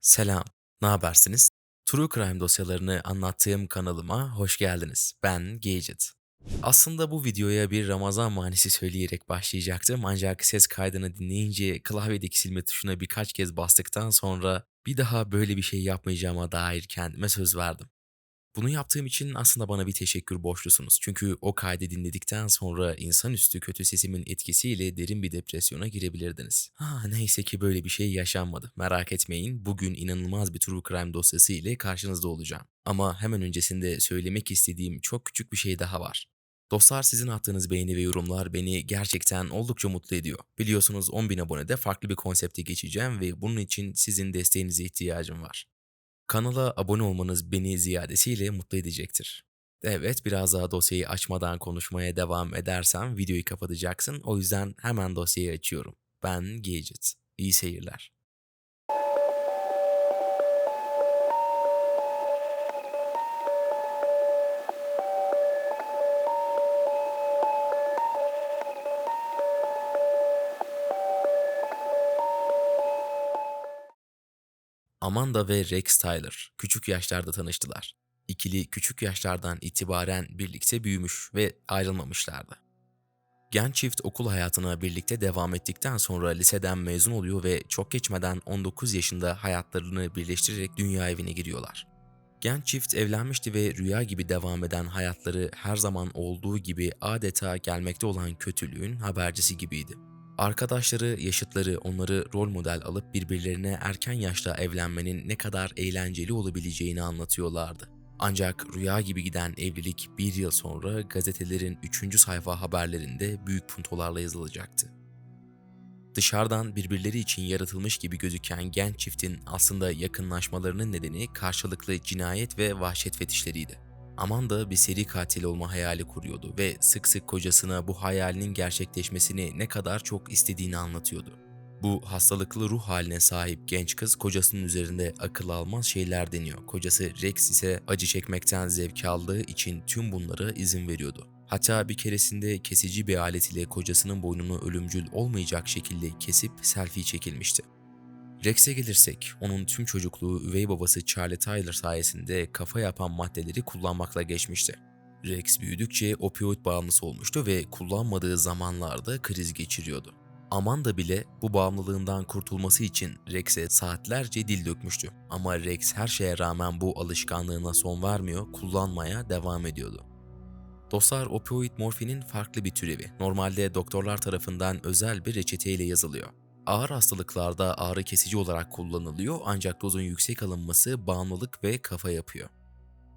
Selam, ne habersiniz? True Crime dosyalarını anlattığım kanalıma hoş geldiniz. Ben Gadget. Aslında bu videoya bir Ramazan manisi söyleyerek başlayacaktım ancak ses kaydını dinleyince klavyedeki silme tuşuna birkaç kez bastıktan sonra bir daha böyle bir şey yapmayacağıma dair kendime söz verdim. Bunu yaptığım için aslında bana bir teşekkür borçlusunuz. Çünkü o kaydı dinledikten sonra insanüstü kötü sesimin etkisiyle derin bir depresyona girebilirdiniz. Ha, neyse ki böyle bir şey yaşanmadı. Merak etmeyin, bugün inanılmaz bir true crime dosyası ile karşınızda olacağım. Ama hemen öncesinde söylemek istediğim çok küçük bir şey daha var. Dostlar sizin attığınız beğeni ve yorumlar beni gerçekten oldukça mutlu ediyor. Biliyorsunuz 10.000 abonede farklı bir konsepte geçeceğim ve bunun için sizin desteğinize ihtiyacım var. Kanala abone olmanız beni ziyadesiyle mutlu edecektir. Evet, biraz daha dosyayı açmadan konuşmaya devam edersem videoyu kapatacaksın. O yüzden hemen dosyayı açıyorum. Ben Gadget. İyi seyirler. Amanda ve Rex Tyler küçük yaşlarda tanıştılar. İkili küçük yaşlardan itibaren birlikte büyümüş ve ayrılmamışlardı. Genç çift okul hayatına birlikte devam ettikten sonra liseden mezun oluyor ve çok geçmeden 19 yaşında hayatlarını birleştirerek dünya evine giriyorlar. Genç çift evlenmişti ve rüya gibi devam eden hayatları her zaman olduğu gibi adeta gelmekte olan kötülüğün habercisi gibiydi. Arkadaşları, yaşıtları onları rol model alıp birbirlerine erken yaşta evlenmenin ne kadar eğlenceli olabileceğini anlatıyorlardı. Ancak rüya gibi giden evlilik bir yıl sonra gazetelerin 3. sayfa haberlerinde büyük puntolarla yazılacaktı. Dışarıdan birbirleri için yaratılmış gibi gözüken genç çiftin aslında yakınlaşmalarının nedeni karşılıklı cinayet ve vahşet fetişleriydi. Amanda bir seri katil olma hayali kuruyordu ve sık sık kocasına bu hayalinin gerçekleşmesini ne kadar çok istediğini anlatıyordu. Bu hastalıklı ruh haline sahip genç kız kocasının üzerinde akıl almaz şeyler deniyor. Kocası Rex ise acı çekmekten zevk aldığı için tüm bunlara izin veriyordu. Hatta bir keresinde kesici bir alet ile kocasının boynunu ölümcül olmayacak şekilde kesip selfie çekilmişti. Rex'e gelirsek, onun tüm çocukluğu üvey babası Charlie Tyler sayesinde kafa yapan maddeleri kullanmakla geçmişti. Rex büyüdükçe opioid bağımlısı olmuştu ve kullanmadığı zamanlarda kriz geçiriyordu. Amanda bile bu bağımlılığından kurtulması için Rex'e saatlerce dil dökmüştü. Ama Rex her şeye rağmen bu alışkanlığına son vermiyor, kullanmaya devam ediyordu. Dostlar opioid morfinin farklı bir türevi. Normalde doktorlar tarafından özel bir reçeteyle yazılıyor. Ağır hastalıklarda ağrı kesici olarak kullanılıyor ancak dozun yüksek alınması bağımlılık ve kafa yapıyor.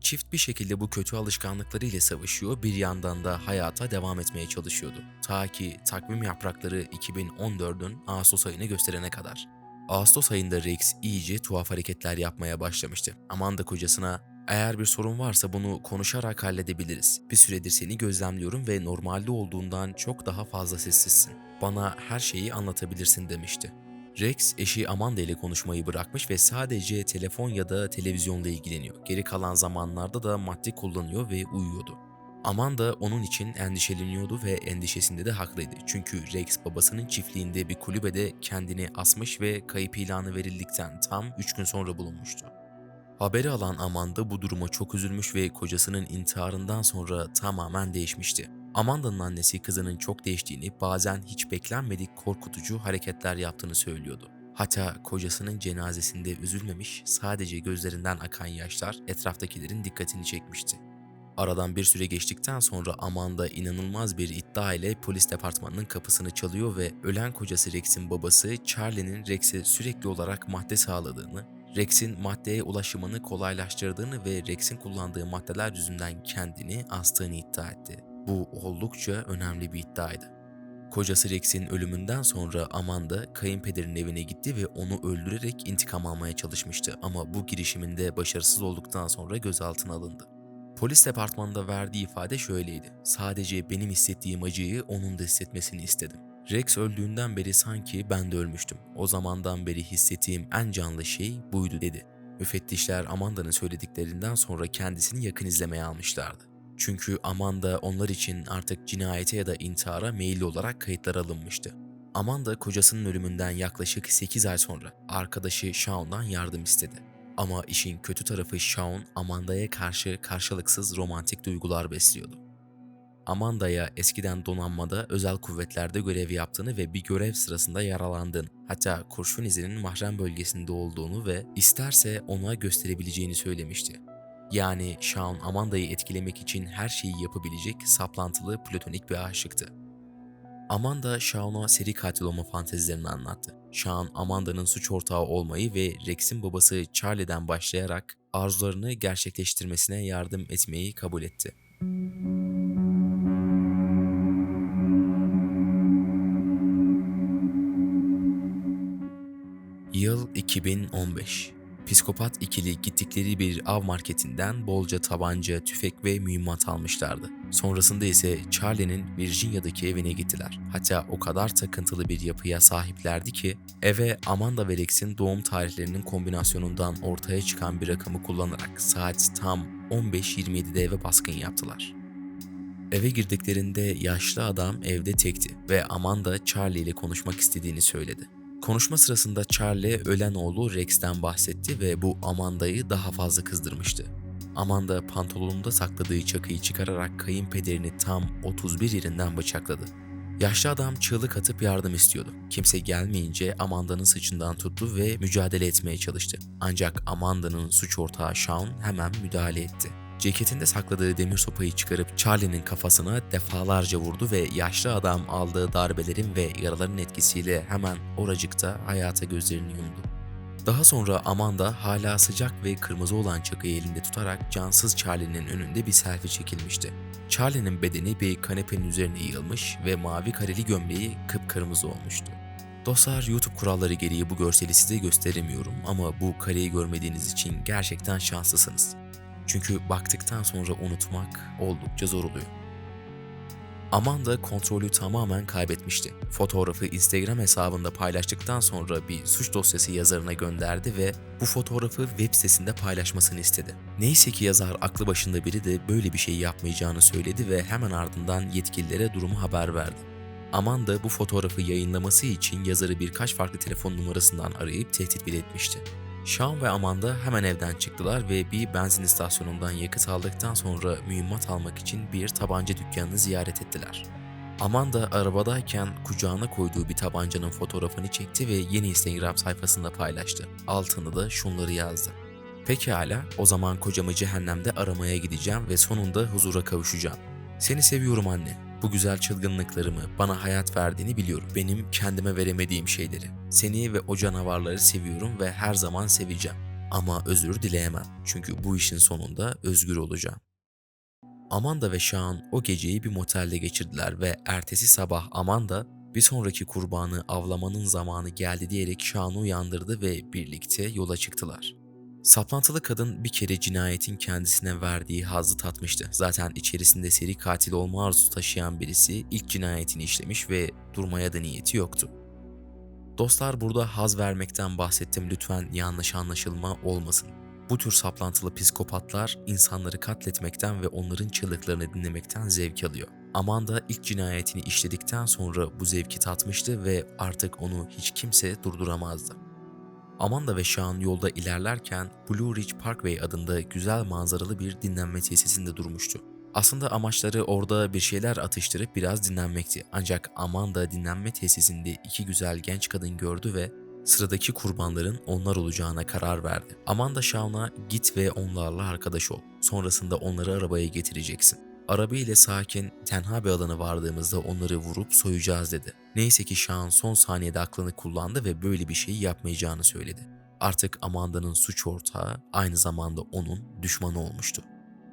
Çift bir şekilde bu kötü alışkanlıkları ile savaşıyor, bir yandan da hayata devam etmeye çalışıyordu. Ta ki takvim yaprakları 2014'ün Ağustos ayını gösterene kadar. Ağustos ayında Rex iyice tuhaf hareketler yapmaya başlamıştı. Amanda kocasına eğer bir sorun varsa bunu konuşarak halledebiliriz. Bir süredir seni gözlemliyorum ve normalde olduğundan çok daha fazla sessizsin. Bana her şeyi anlatabilirsin demişti. Rex eşi Amanda ile konuşmayı bırakmış ve sadece telefon ya da televizyonla ilgileniyor. Geri kalan zamanlarda da madde kullanıyor ve uyuyordu. Amanda onun için endişeleniyordu ve endişesinde de haklıydı. Çünkü Rex babasının çiftliğinde bir kulübede kendini asmış ve kayıp ilanı verildikten tam 3 gün sonra bulunmuştu. Haberi alan Amanda bu duruma çok üzülmüş ve kocasının intiharından sonra tamamen değişmişti. Amanda'nın annesi kızının çok değiştiğini, bazen hiç beklenmedik korkutucu hareketler yaptığını söylüyordu. Hatta kocasının cenazesinde üzülmemiş, sadece gözlerinden akan yaşlar etraftakilerin dikkatini çekmişti. Aradan bir süre geçtikten sonra Amanda inanılmaz bir iddia ile polis departmanının kapısını çalıyor ve ölen kocası Rex'in babası Charlie'nin Rex'e sürekli olarak madde sağladığını, Rex'in maddeye ulaşımını kolaylaştırdığını ve Rex'in kullandığı maddeler yüzünden kendini astığını iddia etti. Bu oldukça önemli bir iddiaydı. Kocası Rex'in ölümünden sonra Amanda kayınpederin evine gitti ve onu öldürerek intikam almaya çalışmıştı ama bu girişiminde başarısız olduktan sonra gözaltına alındı. Polis departmanında verdiği ifade şöyleydi. Sadece benim hissettiğim acıyı onun da hissetmesini istedim. Rex öldüğünden beri sanki ben de ölmüştüm. O zamandan beri hissettiğim en canlı şey buydu dedi. Müfettişler Amanda'nın söylediklerinden sonra kendisini yakın izlemeye almışlardı. Çünkü Amanda onlar için artık cinayete ya da intihara meyilli olarak kayıtlar alınmıştı. Amanda kocasının ölümünden yaklaşık 8 ay sonra arkadaşı Shawn'dan yardım istedi. Ama işin kötü tarafı Shawn, Amanda'ya karşı karşılıksız romantik duygular besliyordu. Amanda'ya eskiden donanmada özel kuvvetlerde görev yaptığını ve bir görev sırasında yaralandığını, hatta kurşun izinin mahrem bölgesinde olduğunu ve isterse ona gösterebileceğini söylemişti. Yani Shawn Amanda'yı etkilemek için her şeyi yapabilecek saplantılı platonik bir aşıktı. Amanda Shawn'a seri katil olma fantezilerini anlattı. Shawn, Amanda'nın suç ortağı olmayı ve Rex'in babası Charlie'den başlayarak arzularını gerçekleştirmesine yardım etmeyi kabul etti. Yıl 2015. Psikopat ikili gittikleri bir av marketinden bolca tabanca, tüfek ve mühimmat almışlardı. Sonrasında ise Charlie'nin Virginia'daki evine gittiler. Hatta o kadar takıntılı bir yapıya sahiplerdi ki eve Amanda ve Rex'in doğum tarihlerinin kombinasyonundan ortaya çıkan bir rakamı kullanarak saat tam 15.27'de eve baskın yaptılar. Eve girdiklerinde yaşlı adam evde tekti ve Amanda Charlie ile konuşmak istediğini söyledi. Konuşma sırasında Charlie ölen oğlu Rex'ten bahsetti ve bu Amanda'yı daha fazla kızdırmıştı. Amanda pantolonunda sakladığı çakıyı çıkararak kayınpederini tam 31 yerinden bıçakladı. Yaşlı adam çığlık atıp yardım istiyordu. Kimse gelmeyince Amanda'nın saçından tuttu ve mücadele etmeye çalıştı. Ancak Amanda'nın suç ortağı Shawn hemen müdahale etti. Ceketinde sakladığı demir sopayı çıkarıp Charlie'nin kafasına defalarca vurdu ve yaşlı adam aldığı darbelerin ve yaraların etkisiyle hemen oracıkta hayata gözlerini yumdu. Daha sonra Amanda hala sıcak ve kırmızı olan çakıyı elinde tutarak cansız Charlie'nin önünde bir selfie çekilmişti. Charlie'nin bedeni bir kanepenin üzerine yığılmış ve mavi kareli gömleği kıpkırmızı olmuştu. Dostlar YouTube kuralları gereği bu görseli size gösteremiyorum ama bu kareyi görmediğiniz için gerçekten şanslısınız. Çünkü baktıktan sonra unutmak oldukça zor oluyor. Amanda kontrolü tamamen kaybetmişti. Fotoğrafı Instagram hesabında paylaştıktan sonra bir suç dosyası yazarına gönderdi ve bu fotoğrafı web sitesinde paylaşmasını istedi. Neyse ki yazar aklı başında biri de böyle bir şey yapmayacağını söyledi ve hemen ardından yetkililere durumu haber verdi. Amanda bu fotoğrafı yayınlaması için yazarı birkaç farklı telefon numarasından arayıp tehdit bile etmişti. Sean ve Amanda hemen evden çıktılar ve bir benzin istasyonundan yakıt aldıktan sonra mühimmat almak için bir tabanca dükkanını ziyaret ettiler. Amanda arabadayken kucağına koyduğu bir tabancanın fotoğrafını çekti ve yeni Instagram sayfasında paylaştı. Altında da şunları yazdı. Pekala, o zaman kocamı cehennemde aramaya gideceğim ve sonunda huzura kavuşacağım. Seni seviyorum anne. Bu güzel çılgınlıklarımı, bana hayat verdiğini biliyorum. Benim kendime veremediğim şeyleri. Seni ve o canavarları seviyorum ve her zaman seveceğim. Ama özür dileyemem. Çünkü bu işin sonunda özgür olacağım. Amanda ve Sean o geceyi bir motelde geçirdiler ve ertesi sabah Amanda bir sonraki kurbanı avlamanın zamanı geldi diyerek Sean'ı uyandırdı ve birlikte yola çıktılar. Saplantılı kadın bir kere cinayetin kendisine verdiği hazzı tatmıştı. Zaten içerisinde seri katil olma arzusu taşıyan birisi ilk cinayetini işlemiş ve durmaya da niyeti yoktu. Dostlar burada haz vermekten bahsettim lütfen yanlış anlaşılma olmasın. Bu tür saplantılı psikopatlar insanları katletmekten ve onların çığlıklarını dinlemekten zevk alıyor. Amanda ilk cinayetini işledikten sonra bu zevki tatmıştı ve artık onu hiç kimse durduramazdı. Amanda ve Sean yolda ilerlerken Blue Ridge Parkway adında güzel manzaralı bir dinlenme tesisinde durmuştu. Aslında amaçları orada bir şeyler atıştırıp biraz dinlenmekti. Ancak Amanda dinlenme tesisinde iki güzel genç kadın gördü ve sıradaki kurbanların onlar olacağına karar verdi. Amanda Sean'a git ve onlarla arkadaş ol. Sonrasında onları arabaya getireceksin. Araba ile sakin, tenha bir alana vardığımızda onları vurup soyacağız dedi. Neyse ki Sean son saniyede aklını kullandı ve böyle bir şeyi yapmayacağını söyledi. Artık Amanda'nın suç ortağı aynı zamanda onun düşmanı olmuştu.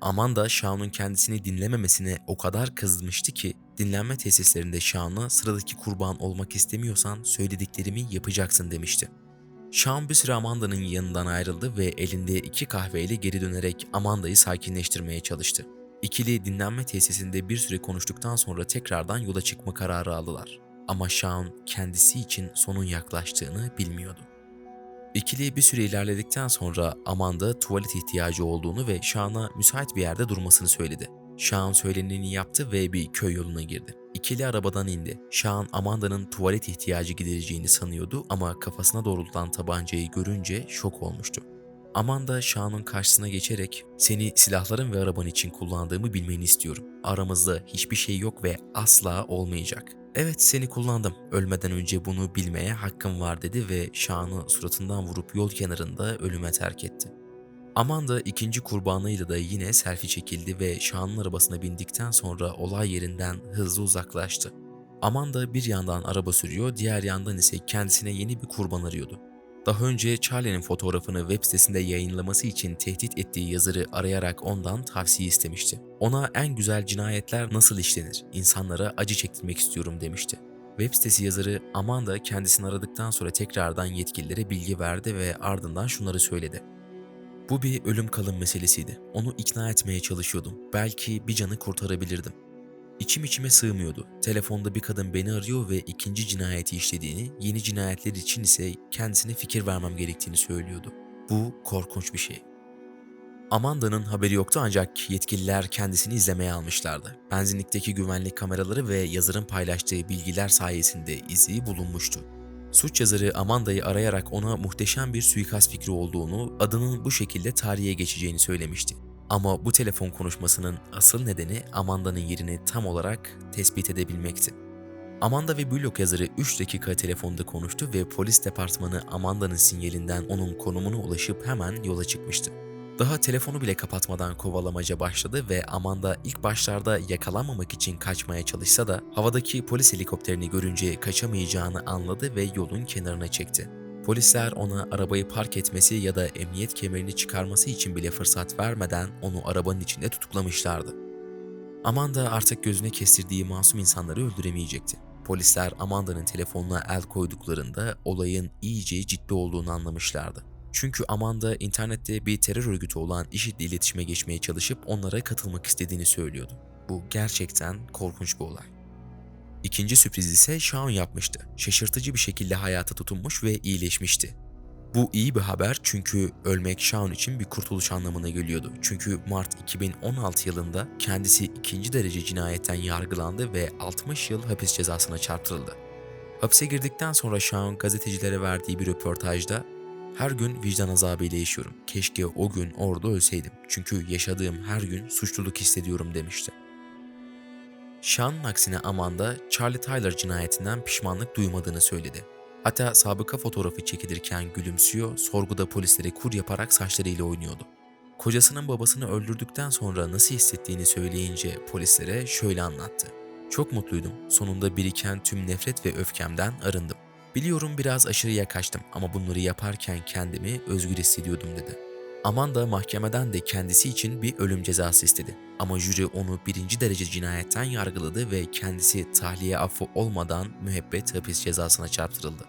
Amanda Sean'un kendisini dinlememesine o kadar kızmıştı ki dinlenme tesislerinde Sean'a sıradaki kurban olmak istemiyorsan söylediklerimi yapacaksın demişti. Sean bir süre Amanda'nın yanından ayrıldı ve elinde iki kahveyle geri dönerek Amanda'yı sakinleştirmeye çalıştı. İkili dinlenme tesisinde bir süre konuştuktan sonra tekrardan yola çıkma kararı aldılar. Ama Sean kendisi için sonun yaklaştığını bilmiyordu. İkili bir süre ilerledikten sonra Amanda tuvalet ihtiyacı olduğunu ve Sean'a müsait bir yerde durmasını söyledi. Sean söyleneni yaptı ve bir köy yoluna girdi. İkili arabadan indi. Sean Amanda'nın tuvalet ihtiyacı gidereceğini sanıyordu ama kafasına doğrultulan tabancayı görünce şok olmuştu. Amanda Sean'ın karşısına geçerek seni silahların ve araban için kullandığımı bilmeni istiyorum. Aramızda hiçbir şey yok ve asla olmayacak. Evet seni kullandım. Ölmeden önce bunu bilmeye hakkım var dedi ve Sean'ı suratından vurup yol kenarında ölüme terk etti. Amanda ikinci kurbanıyla da yine selfie çekildi ve Sean'ın arabasına bindikten sonra olay yerinden hızlı uzaklaştı. Amanda bir yandan araba sürüyor, diğer yandan ise kendisine yeni bir kurban arıyordu. Daha önce Charlie'nin fotoğrafını web sitesinde yayınlaması için tehdit ettiği yazarı arayarak ondan tavsiye istemişti. Ona en güzel cinayetler nasıl işlenir, insanlara acı çektirmek istiyorum demişti. Web sitesi yazarı Amanda kendisini aradıktan sonra tekrardan yetkililere bilgi verdi ve ardından şunları söyledi. Bu bir ölüm kalım meselesiydi. Onu ikna etmeye çalışıyordum. Belki bir canı kurtarabilirdim. İçim içime sığmıyordu. Telefonda bir kadın beni arıyor ve ikinci cinayeti işlediğini, yeni cinayetler için ise kendisine fikir vermem gerektiğini söylüyordu. Bu korkunç bir şey. Amanda'nın haberi yoktu ancak yetkililer kendisini izlemeye almışlardı. Benzinlikteki güvenlik kameraları ve yazarın paylaştığı bilgiler sayesinde izi bulunmuştu. Suç yazarı Amanda'yı arayarak ona muhteşem bir suikast fikri olduğunu, adının bu şekilde tarihe geçeceğini söylemişti. Ama bu telefon konuşmasının asıl nedeni Amanda'nın yerini tam olarak tespit edebilmekti. Amanda ve Bullock yazarı 3 dakika telefonda konuştu ve polis departmanı Amanda'nın sinyalinden onun konumuna ulaşıp hemen yola çıkmıştı. Daha telefonu bile kapatmadan kovalamaca başladı ve Amanda ilk başlarda yakalanmamak için kaçmaya çalışsa da havadaki polis helikopterini görünce kaçamayacağını anladı ve yolun kenarına çekti. Polisler ona arabayı park etmesi ya da emniyet kemerini çıkarması için bile fırsat vermeden onu arabanın içinde tutuklamışlardı. Amanda artık gözüne kestirdiği masum insanları öldüremeyecekti. Polisler Amanda'nın telefonuna el koyduklarında olayın iyice ciddi olduğunu anlamışlardı. Çünkü Amanda internette bir terör örgütü olan IŞİD'le iletişime geçmeye çalışıp onlara katılmak istediğini söylüyordu. Bu gerçekten korkunç bir olay. İkinci sürpriz ise Sean yapmıştı. Şaşırtıcı bir şekilde hayata tutunmuş ve iyileşmişti. Bu iyi bir haber çünkü ölmek Sean için bir kurtuluş anlamına geliyordu. Çünkü Mart 2016 yılında kendisi ikinci derece cinayetten yargılandı ve 60 yıl hapis cezasına çarptırıldı. Hapse girdikten sonra Sean gazetecilere verdiği bir röportajda her gün vicdan azabıyla yaşıyorum. Keşke o gün orada ölseydim. Çünkü yaşadığım her gün suçluluk hissediyorum demişti. Sean'ın aksine Amanda, Charlie Tyler cinayetinden pişmanlık duymadığını söyledi. Hatta sabıka fotoğrafı çekilirken gülümsüyor, sorguda polislere kur yaparak saçlarıyla oynuyordu. Kocasının babasını öldürdükten sonra nasıl hissettiğini söyleyince polislere şöyle anlattı. Çok mutluydum. Sonunda biriken tüm nefret ve öfkemden arındım. Biliyorum biraz aşırıya kaçtım ama bunları yaparken kendimi özgür hissediyordum dedi. Amanda mahkemeden de kendisi için bir ölüm cezası istedi. Ama jüri onu birinci derece cinayetten yargıladı ve kendisi tahliye affı olmadan müebbet hapis cezasına çarptırıldı.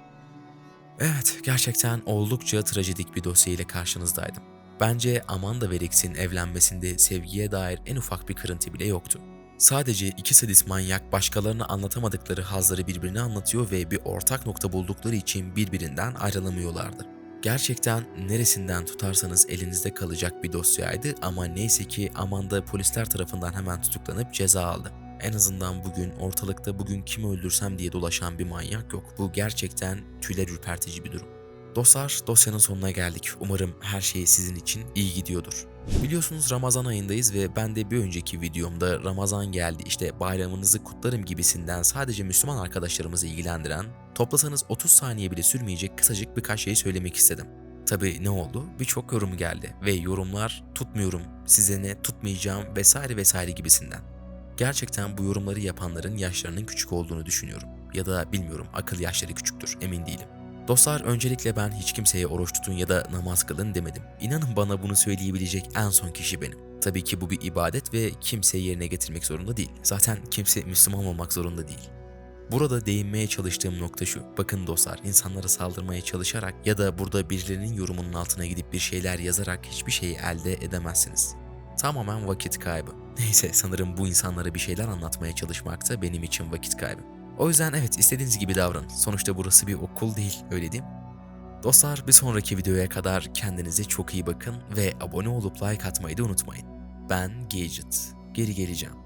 Evet, gerçekten oldukça trajedik bir dosya ile karşınızdaydım. Bence Amanda ve Rex'in evlenmesinde sevgiye dair en ufak bir kırıntı bile yoktu. Sadece iki sadist manyak başkalarına anlatamadıkları hazları birbirine anlatıyor ve bir ortak nokta buldukları için birbirinden ayrılamıyorlardı. Gerçekten neresinden tutarsanız elinizde kalacak bir dosyaydı ama neyse ki Amanda polisler tarafından hemen tutuklanıp ceza aldı. En azından bugün ortalıkta bugün kimi öldürsem diye dolaşan bir manyak yok. Bu gerçekten tüyler ürpertici bir durum. Dostlar dosyanın sonuna geldik. Umarım her şey sizin için iyi gidiyordur. Biliyorsunuz Ramazan ayındayız ve ben de bir önceki videomda Ramazan geldi işte bayramınızı kutlarım gibisinden sadece Müslüman arkadaşlarımızı ilgilendiren toplasanız 30 saniye bile sürmeyecek kısacık birkaç şey söylemek istedim. Tabi ne oldu? Birçok yorum geldi ve yorumlar tutmuyorum, size ne tutmayacağım vesaire vesaire gibisinden. Gerçekten bu yorumları yapanların yaşlarının küçük olduğunu düşünüyorum. Ya da bilmiyorum akıl yaşları küçüktür emin değilim. Dostlar öncelikle ben hiç kimseye oruç tutun ya da namaz kılın demedim. İnanın bana bunu söyleyebilecek en son kişi benim. Tabii ki bu bir ibadet ve kimse yerine getirmek zorunda değil. Zaten kimse Müslüman olmak zorunda değil. Burada değinmeye çalıştığım nokta şu. Bakın dostlar, insanlara saldırmaya çalışarak ya da burada birilerinin yorumunun altına gidip bir şeyler yazarak hiçbir şeyi elde edemezsiniz. Tamamen vakit kaybı. Neyse sanırım bu insanlara bir şeyler anlatmaya çalışmak da benim için vakit kaybı. O yüzden evet istediğiniz gibi davranın. Sonuçta burası bir okul değil öyle değil mi? Dostlar bir sonraki videoya kadar kendinize çok iyi bakın ve abone olup like atmayı da unutmayın. Ben Gadget. geri geleceğim.